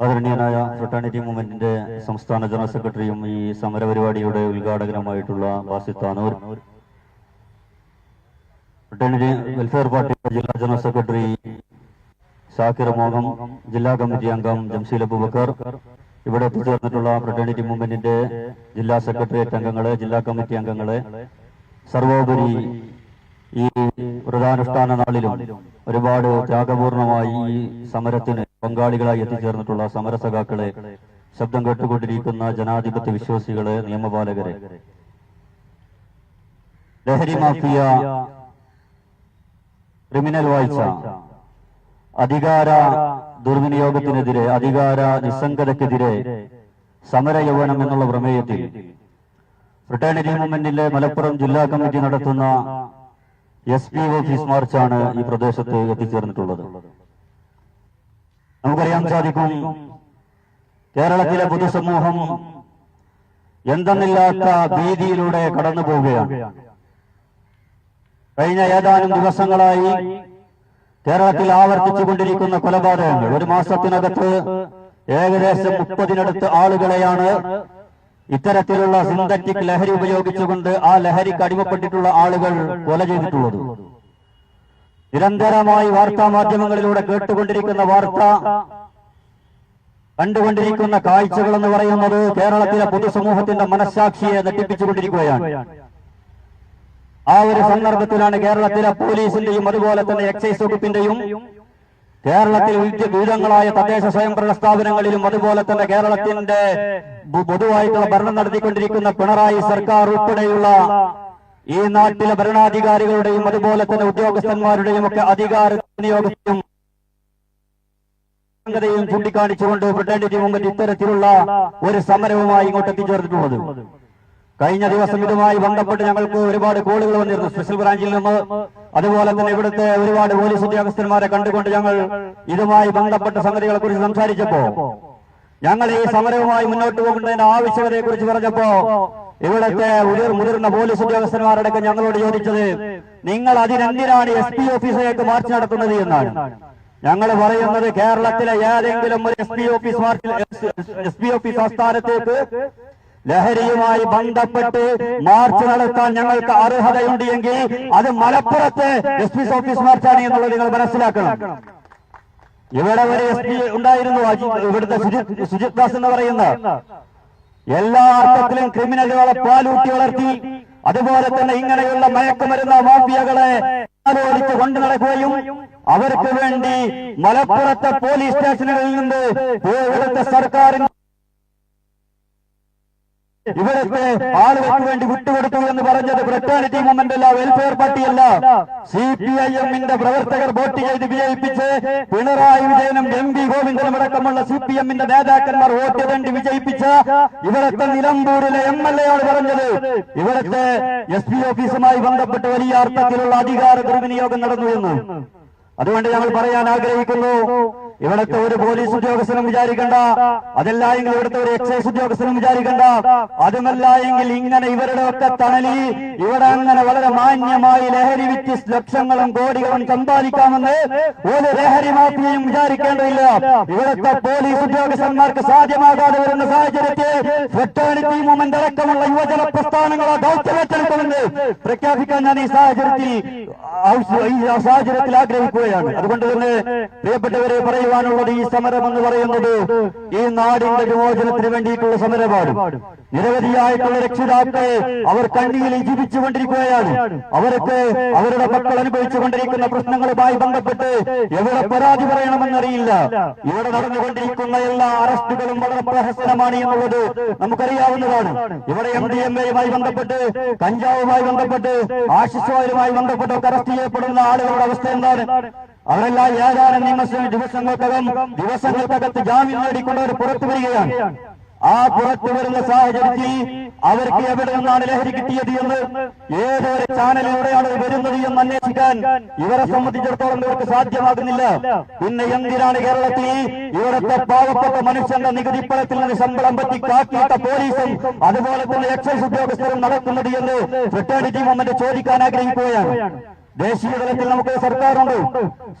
ആദരണീയനായ ഫ്രട്ടേണിറ്റി മൂവ്മെന്റിന്റെ സംസ്ഥാന ജനറൽ സെക്രട്ടറിയും ഈ സമരപരിപാടിയുടെ ഉദ്ഘാടകനുമായിട്ടുള്ള വാസിത്താനൂർ ഫ്രട്ടേണിറ്റി വെൽഫെയർ പാർട്ടിയുടെ ജില്ലാ ജനറൽ സെക്രട്ടറി ഷാക്കിർ മോഹം ജില്ലാ കമ്മിറ്റി അംഗം ജംഷീൽ അബുബക്കർ. ഇവിടെ എത്തിച്ചേർന്നിട്ടുള്ള ഫ്രട്ടേണിറ്റി മൂവ്മെന്റിന്റെ ജില്ലാ സെക്രട്ടേറിയറ്റ് അംഗങ്ങളെ ജില്ലാ കമ്മിറ്റി അംഗങ്ങളെ. സർവോപരി ഈ വ്രതാനുഷ്ഠാന നാളിലും ഒരുപാട് ത്യാഗപൂർണമായി ഈ സമരത്തിന് പങ്കാളികളായി എത്തിച്ചേർന്നിട്ടുള്ള സമരസഖാക്കളെ ശബ്ദം കേട്ടുകൊണ്ടിരിക്കുന്ന ജനാധിപത്യ വിശ്വാസികളെ നിയമപാലകരെ. ലഹരി മാഫിയ ക്രിമിനൽ വാഴ്ച അധികാര ദുർവിനിയോഗത്തിനെതിരെ അധികാര നിസ്സംഗതക്കെതിരെ സമര യൗവനം എന്നുള്ള പ്രമേയത്തിൽ ഫ്രട്ടേണിറ്റി മൂവ്മെന്റിന്റെ മലപ്പുറം ജില്ലാ കമ്മിറ്റി നടത്തുന്ന എസ് പി ഓഫീസ് മാർച്ചാണ് ഈ പ്രദേശത്ത് എത്തിച്ചേർന്നിട്ടുള്ളത്. നമുക്കറിയാൻ സാധിക്കും കേരളത്തിലെ പൊതുസമൂഹം എന്തെന്നില്ലാത്ത ഭീതിയിലൂടെ കടന്നു പോവുകയാണ്. കഴിഞ്ഞ ഏതാനും ദിവസങ്ങളായി കേരളത്തിൽ ആവർത്തിച്ചുകൊണ്ടിരിക്കുന്ന കൊലപാതകങ്ങൾ. ഒരു മാസത്തിനകത്ത് ഏകദേശം മുപ്പതിനടുത്ത് ആളുകളെയാണ് ഇത്തരത്തിലുള്ള സിന്തറ്റിക് ലഹരി ഉപയോഗിച്ചുകൊണ്ട് ആ ലഹരിക്ക് അടിമപ്പെട്ടിട്ടുള്ള ആളുകൾ കൊല ചെയ്തിട്ടുള്ളത്. നിരന്തരമായി വാർത്താ മാധ്യമങ്ങളിലൂടെ കേട്ടുകൊണ്ടിരിക്കുന്ന വാർത്ത കണ്ടുകൊണ്ടിരിക്കുന്ന കാഴ്ചകൾ എന്ന് പറയുന്നത് കേരളത്തിലെ പൊതുസമൂഹത്തിന്റെ മനസ്സാക്ഷിയെ നെട്ടിപ്പിച്ചുകൊണ്ടിരിക്കുകയാണ് ആ ഒരു സന്ദർഭത്തിലാണ് കേരളത്തിലെ പോലീസിന്റെയും അതുപോലെ തന്നെ എക്സൈസ് വകുപ്പിന്റെയും കേരളത്തിൽ വിവിധ- വിവിധങ്ങളായ തദ്ദേശ സ്വയംഭരണ സ്ഥാപനങ്ങളിലും അതുപോലെ തന്നെ കേരളത്തിന്റെ പൊതുവായിട്ടുള്ള ഭരണം നടത്തിക്കൊണ്ടിരിക്കുന്ന പിണറായി സർക്കാർ ഉൾപ്പെടെയുള്ള ഈ നാട്ടിലെ ഭരണാധികാരികളുടെയും അതുപോലെ തന്നെ ഉദ്യോഗസ്ഥന്മാരുടെയും ഒക്കെ അധികാര നിയോഗത്തെയും ചൂണ്ടിക്കാണിച്ചുകൊണ്ട് ബ്രിട്ടേണ്ടി മുമ്പിൽ ഇത്തരത്തിലുള്ള ഒരു സമരവുമായി ഇങ്ങോട്ട് എത്തിച്ചേർന്നിട്ടുള്ളത്. കഴിഞ്ഞ ദിവസം ഇതുമായി ബന്ധപ്പെട്ട് ഞങ്ങൾക്ക് ഒരുപാട് കോളുകൾ വന്നിരുന്നു. സ്പെഷ്യൽ ബ്രാഞ്ചിൽ നിന്ന് അതുപോലെ തന്നെ ഇവിടുത്തെ ഒരുപാട് പോലീസ് ഉദ്യോഗസ്ഥന്മാരെ കണ്ടുകൊണ്ട് ഞങ്ങൾ ഇതുമായി ബന്ധപ്പെട്ട സംഗതികളെ കുറിച്ച് സംസാരിച്ചപ്പോ ഞങ്ങൾ ഈ സമരവുമായി മുന്നോട്ട് പോകുന്നതിന്റെ ആവശ്യകതയെ കുറിച്ച് പറഞ്ഞപ്പോ ഇവിടുത്തെ മുതിർന്ന പോലീസ് ഉദ്യോഗസ്ഥന്മാരടക്കം ഞങ്ങളോട് ചോദിച്ചത് നിങ്ങൾ അതിനെന്തിനാണ് എസ് പി ഓഫീസിലേക്ക് മാർച്ച് നടത്തുന്നത് എന്നാണ്. ഞങ്ങൾ പറയുന്നത് കേരളത്തിലെ ഏതെങ്കിലും ഒരു എസ് പി ഓഫീസ് മാർച്ചിൽ എസ് പി ഓഫീസ് ആസ്ഥാനത്തേക്ക് ലഹരിയുമായി ബന്ധപ്പെട്ട് മാർച്ച് നടത്താൻ ഞങ്ങൾക്ക് അർഹതയുണ്ട് എങ്കിൽ അത് മലപ്പുറത്തെ എസ് പി ഓഫീസ് മാർച്ചാണ് എന്നുള്ളത് നിങ്ങൾ മനസ്സിലാക്കണം. ഇവിടെ വരെ എസ് പി ഉണ്ടായിരുന്നു ഇവിടുത്തെ സുജിത് ദാസ് എന്ന് പറയുന്ന. എല്ലാ അർത്ഥത്തിലും ക്രിമിനലുകളെ പാലൂട്ടി വളർത്തി അതുപോലെ തന്നെ ഇങ്ങനെയുള്ള മയക്കുമരുന്ന മാഫിയകളെ ആലോചിച്ച് കൊണ്ടു നടക്കുകയും അവർക്ക് വേണ്ടി മലപ്പുറത്തെ പോലീസ് സ്റ്റേഷനുകളിൽ നിന്ന് ഇവിടുത്തെ സർക്കാരിന്റെ ഇവിടുത്തെ ആളുകൾക്ക് വേണ്ടി വിട്ടുകൊടുത്തു എന്ന് പറഞ്ഞത് ബ്രിട്ടാനിറ്റി മൂവ്മെന്റ് അല്ല വെൽഫെയർ പാർട്ടിയല്ല സി പി ഐ എമ്മിന്റെ പ്രവർത്തകർ വോട്ട് ചെയ്ത് വിജയിപ്പിച്ച് പിണറായി വിജയനും എം വി ഗോവിന്ദനും അടക്കമുള്ള സി പി എമ്മിന്റെ നേതാക്കന്മാർ വോട്ട് വേണ്ടി വിജയിപ്പിച്ച ഇവിടുത്തെ നിലമ്പൂരിലെ എം എൽ എ ആണ് പറഞ്ഞത്. ഇവിടുത്തെ എസ് പി ഓഫീസുമായി ബന്ധപ്പെട്ട് വലിയ അർത്ഥത്തിലുള്ള അധികാര ദുർവിനിയോഗം നടന്നു എന്ന്. അതുകൊണ്ട് ഞങ്ങൾ പറയാൻ ആഗ്രഹിക്കുന്നു ഇവിടുത്തെ ഒരു പോലീസ് ഉദ്യോഗസ്ഥനും വിചാരിക്കണ്ട. അതല്ല എങ്കിൽ ഇവിടുത്തെ ഒരു എക്സൈസ് ഉദ്യോഗസ്ഥനും വിചാരിക്കണ്ട. അതുമല്ല എങ്കിൽ ഇങ്ങനെ ഇവരുടെ ഒക്കെ തണലി ഇവിടെ അങ്ങനെ വളരെ മാന്യമായി ലഹരി വിറ്റ് ലക്ഷങ്ങളും കോടികളും സമ്പാദിക്കാമെന്ന് ഒരു ലഹരി മാഫിയയും വിചാരിക്കേണ്ടതില്ല. ഇവിടുത്തെ പോലീസ് ഉദ്യോഗസ്ഥന്മാർക്ക് സാധ്യമാകാതെ വരുന്ന സാഹചര്യത്തിൽ ഫ്രട്ടേണിറ്റി മൂവ്മെന്റ് അടക്കമുള്ള യുവജന പ്രസ്ഥാനങ്ങളെ ദൗത്യമേറ്റെടുക്കുമെന്ന് പ്രഖ്യാപിക്കാൻ ഞാൻ ഈ സാഹചര്യത്തിൽ ഈ സാഹചര്യത്തിൽ ആഗ്രഹിക്കുകയാണ്. അതുകൊണ്ട് തന്നെ പ്രിയപ്പെട്ടവരെ പറയുവാനുള്ളത് ഈ സമരം എന്ന് പറയുന്നത് ഈ നാടിന്റെ വിമോചനത്തിന് വേണ്ടിയിട്ടുള്ള സമരമാണ്. നിരവധിയായിട്ടുള്ള രക്ഷിതാക്കളെ അവർ കണ്ണിയിൽ ജീവിച്ചുകൊണ്ടിരിക്കുകയാണ് അവർക്ക് അവരുടെ മക്കൾ അനുഭവിച്ചു കൊണ്ടിരിക്കുന്ന പ്രശ്നങ്ങളുമായി ബന്ധപ്പെട്ട് എവിടെ പരാതി പറയണമെന്നറിയില്ല. ഇവിടെ നടന്നുകൊണ്ടിരിക്കുന്ന എല്ലാ അറസ്റ്റുകളും വളരെ പ്രഹസനമാണ് എന്നുള്ളത് നമുക്കറിയാവുന്നതാണ്. ഇവിടെ എം ഡി എം എയുമായി ബന്ധപ്പെട്ട് കഞ്ചാവുമായി ബന്ധപ്പെട്ട് ആശിസ്വായുമായി ബന്ധപ്പെട്ടൊക്കെ അറസ്റ്റ് ചെയ്യപ്പെടുന്ന ആളുകളുടെ അവസ്ഥ എന്താണ്? അവരെല്ലാം ഏതാനും നിയമസഭ ദിവസങ്ങൾക്കകം ദിവസങ്ങൾക്കകത്ത് ജാമ്യം നേടിക്കൊണ്ട് അവർ പുറത്തു വരികയാണ്. ആ പുറത്തു വരുന്ന സാഹചര്യത്തിൽ അവർക്ക് എവിടെ നിന്നാണ് ലഹരി കിട്ടിയത് എന്ന് ഏതൊരു ചാനലിലൂടെയാണ് വരുന്നത് എന്ന് അന്വേഷിക്കാൻ ഇവരെ സംബന്ധിച്ചിടത്തോളം ഇവർക്ക് സാധ്യമാകുന്നില്ല. പിന്നെ എന്തിനാണ് കേരളത്തിൽ ഇവിടുത്തെ പാവപ്പെട്ട മനുഷ്യന്റെ നികുതി പണത്തിൽ നിന്ന് ശമ്പളം പറ്റി കാക്കിയിട്ട പോലീസും അതുപോലെ തന്നെ എക്സൈസ് ഉദ്യോഗസ്ഥരും നടക്കുന്നത് എന്ന് ടീം മൂവ്മെന്റ് ചോദിക്കാൻ ആഗ്രഹിക്കുകയാണ്. ദേശീയ തലത്തിൽ നമുക്ക് സർക്കാരുണ്ട്.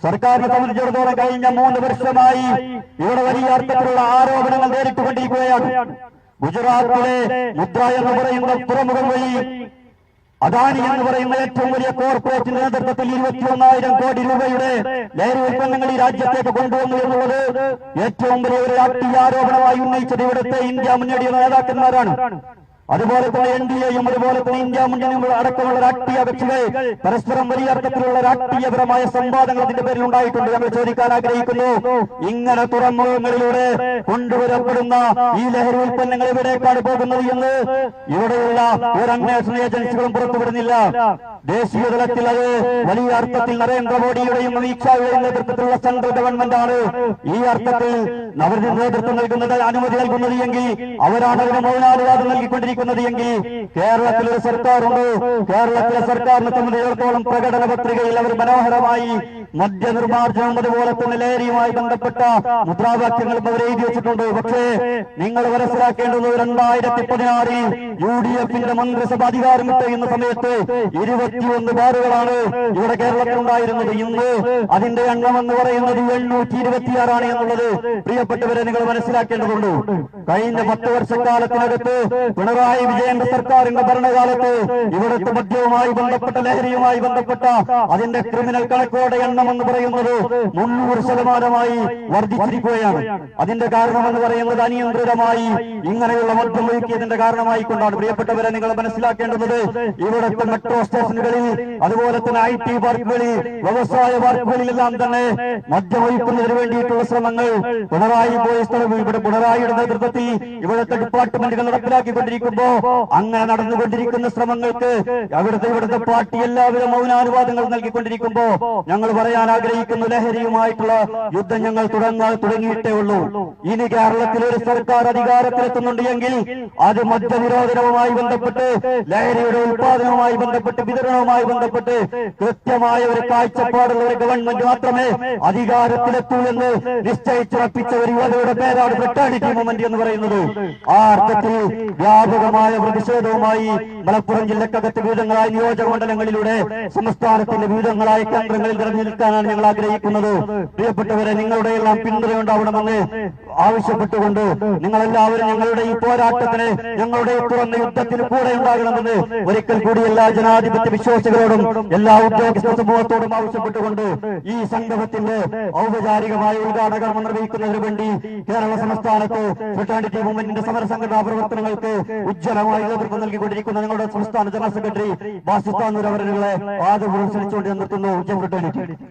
സർക്കാരിനെ സംബന്ധിച്ചിടത്തോളം കഴിഞ്ഞ മൂന്ന് വർഷമായി ഇവിടെ വലിയ അർത്ഥത്തിലുള്ള ആരോപണങ്ങൾ നേരിട്ടുകൊണ്ടിരിക്കുകയാണ്. ഗുജറാത്തിലെ മുദ്ര എന്ന് പറയുന്ന തുറമുഖം വഴി അദാനി എന്ന് പറയുന്ന ഏറ്റവും വലിയ കോർപ്പറേറ്റ് നേതൃത്വത്തിൽ ഇരുപത്തിയൊന്നായിരം കോടി രൂപയുടെ ലഹരി ഉൽപ്പന്നങ്ങൾ ഈ രാജ്യത്തേക്ക് കൊണ്ടുവന്നു എന്നുള്ളത് ഏറ്റവും വലിയ ഒരു രാഷ്ട്രീയ ആരോപണമായി ഉന്നയിച്ചത് ഇവിടുത്തെ ഇന്ത്യ മുന്നണിയുടെ നേതാക്കന്മാരാണ്. അതുപോലെ തന്നെ എൻ ഡി എയും അതുപോലെ തന്നെ ഇന്ത്യ മുന്നണിയും അടക്കമുള്ള രാഷ്ട്രീയ കക്ഷികൾ പരസ്പരം വലിയ അർത്ഥത്തിലുള്ള രാഷ്ട്രീയപരമായ സംവാദങ്ങൾ അതിന്റെ പേരിൽ ഉണ്ടായിട്ടുണ്ട്. നമ്മൾ ചോദിക്കാൻ ആഗ്രഹിക്കുന്നു ഇങ്ങനെ തുറമുഖങ്ങളിലൂടെ കൊണ്ടുവരപ്പെടുന്ന ഈ ലഹരി ഉൽപ്പന്നങ്ങൾ എവിടേക്കാണ് പോകുന്നത് എന്ന്? ഇവിടെയുള്ള ഒരു അന്വേഷണ ഏജൻസികളും പുറത്തുവിടുന്നില്ല. ദേശീയ തലത്തിൽ അത് വലിയ അർത്ഥത്തിൽ നരേന്ദ്രമോദിയുടെയും അമിത് ഷായുടെയും നേതൃത്വത്തിലുള്ള സെൻട്രൽ ഗവൺമെന്റ് ആണ് ഈ അർത്ഥത്തിൽ അവരുടെ നേതൃത്വം നൽകുന്നത് അനുമതി നൽകുന്നത് എങ്കിൽ അവരാണ് അതിന് മൗനാനുവാദം നൽകിക്കൊണ്ടിരിക്കുന്നത്. എങ്കിൽ കേരളത്തിൽ സർക്കാരുണ്ട്. കേരളത്തിലെ സർക്കാരിനെ സംബന്ധിച്ചിടത്തോളം പ്രകടന പത്രികയിൽ അവർ മനോഹരമായി മദ്യനിർമ്മാർജനം അതുപോലെ തന്നെ ലഹരിയുമായി ബന്ധപ്പെട്ട മുദ്രാവാക്യങ്ങൾ അവർ എഴുതി വെച്ചിട്ടുണ്ട്. പക്ഷേ നിങ്ങൾ മനസ്സിലാക്കേണ്ടത് രണ്ടായിരത്തി പതിനാറിൽ യു ഡി എഫിന്റെ മന്ത്രിസഭ അധികാരം ചെയ്യുന്ന സമയത്ത് ഇരുപത്തിയൊന്ന് ബാറുകളാണ് ഇവിടെ കേരളത്തിൽ ഉണ്ടായിരുന്നത് ഇന്ന് അതിന്റെ എണ്ണം എന്ന് പറയുന്നത് എണ്ണൂറ്റി ഇരുപത്തിയാറാണ് എന്നുള്ളത് പ്രിയപ്പെട്ടവരെ നിങ്ങൾ മനസ്സിലാക്കേണ്ടതുണ്ട്. കഴിഞ്ഞ പത്ത് വർഷക്കാലത്തിനകത്ത് പിണറായി വിജയന്റെ സർക്കാരിന്റെ ഭരണകാലത്ത് ഇവിടുത്തെ മദ്യവുമായി ബന്ധപ്പെട്ട ലഹരിയുമായി ബന്ധപ്പെട്ട അതിന്റെ ക്രിമിനൽ കണക്കോടെ എണ്ണം എന്ന് പറയുന്നത് മുന്നൂറ് ശതമാനമായി വർദ്ധിച്ചിരിക്കുകയാണ്. അതിന്റെ കാരണമെന്ന് പറയുന്നത് അനിയന്ത്രിതമായി ഇങ്ങനെയുള്ള മദ്യം ഒഴുക്കിയതിന്റെ കാരണമായി കൊണ്ടാണ് പ്രിയപ്പെട്ടവരെ നിങ്ങൾ മനസ്സിലാക്കേണ്ടത് ഇവിടുത്തെ മെട്രോ സ്റ്റേഷനുകളിൽ അതുപോലെ തന്നെ ഐ ടി പാർക്കുകളിൽ വ്യവസായ പാർക്കുകളിലെല്ലാം തന്നെ മദ്യം ഒഴിക്കുന്നതിന് വേണ്ടിയിട്ടുള്ള ശ്രമങ്ങൾ പിണറായി പോയി ഇവിടെ പിണറായിയുടെ നേതൃത്വത്തിൽ ഇവിടുത്തെ ഡിപ്പാർട്ട്മെന്റുകൾ നടപ്പിലാക്കിക്കൊണ്ടിരിക്കുമ്പോ അങ്ങനെ നടന്നുകൊണ്ടിരിക്കുന്ന ശ്രമങ്ങൾക്ക് അവിടുത്തെ ഇവിടുത്തെ പാർട്ടി എല്ലാവിധ മൗനാനുവാദങ്ങൾ നൽകിക്കൊണ്ടിരിക്കുമ്പോ ഞങ്ങൾ പറയാൻ ആഗ്രഹിക്കുന്ന ലഹരിയുമായിട്ടുള്ള യുദ്ധം ഞങ്ങൾ തുടങ്ങാൻ തുടങ്ങിയിട്ടേ ഉള്ളൂ. ഇനി കേരളത്തിൽ ഒരു സർക്കാർ അധികാരത്തിലെത്തുന്നുണ്ട് എങ്കിൽ അത് മദ്യനിരോധനവുമായി ബന്ധപ്പെട്ട് ലഹരിയുടെ ഉൽപാദനവുമായി ബന്ധപ്പെട്ട് വിതരണവുമായി ബന്ധപ്പെട്ട് കൃത്യമായ ഒരു കാഴ്ചപ്പാടുള്ള ഒരു ഗവൺമെന്റ് മാത്രമേ അധികാരത്തിലെത്തൂ എന്ന് നിശ്ചയിച്ചുറപ്പിച്ച ഒരു യുവതയുടെ പേരാണ് ഫ്രട്ടാണിറ്റി മൂവ്മെന്റ് എന്ന് പറയുന്നത്. ആ അർത്ഥത്തിൽ വ്യാപകമായ പ്രതിഷേധവുമായി മലപ്പുറം ജില്ലക്കകത്ത് വിവിധങ്ങളായ നിയോജക മണ്ഡലങ്ങളിലൂടെ സംസ്ഥാനത്തിന്റെ വിവിധങ്ങളായ കേന്ദ്രങ്ങളിൽ നിറഞ്ഞു നിൽക്കാനാണ് ഞങ്ങൾ ആഗ്രഹിക്കുന്നത്. പ്രിയപ്പെട്ടവരെ നിങ്ങളുടെ എല്ലാം പിന്തുണയുണ്ടാവണമെന്ന് ആവശ്യപ്പെട്ടുകൊണ്ട് നിങ്ങളെല്ലാവരും ഞങ്ങളുടെ ഈ പോരാട്ടത്തിന് ഞങ്ങളുടെ തുറന്ന യുദ്ധത്തിന് കൂടെ ഉണ്ടാകണമെന്ന് ഒരിക്കൽ കൂടി എല്ലാ ജനാധിപത്യ വിശ്വാസികളോടും എല്ലാ ഉദ്യോഗസ്ഥ സമൂഹത്തോടും ആവശ്യപ്പെട്ടുകൊണ്ട് ഈ സംഗമത്തിന്റെ ഔപചാരികമായ ഉദ്ഘാടനം നിർവഹിക്കുന്നതിന് വേണ്ടി കേരള സംസ്ഥാനത്ത് ഫ്രട്ടേണിറ്റി മൂവ്മെന്റിന്റെ സമരസംഘടനാ പ്രവർത്തനങ്ങൾക്ക് ഉജ്ജ്വലമായ നേതൃത്വം നൽകിക്കൊണ്ടിരിക്കുന്ന ഞങ്ങളുടെ സംസ്ഥാന ജനറൽ സെക്രട്ടറി വാസിസ്ഥാൻ അവരുടെ ആദ്യം ക്ഷണിച്ചുകൊണ്ട് നിർത്തുന്നു. ഫ്രട്ടാനിറ്റി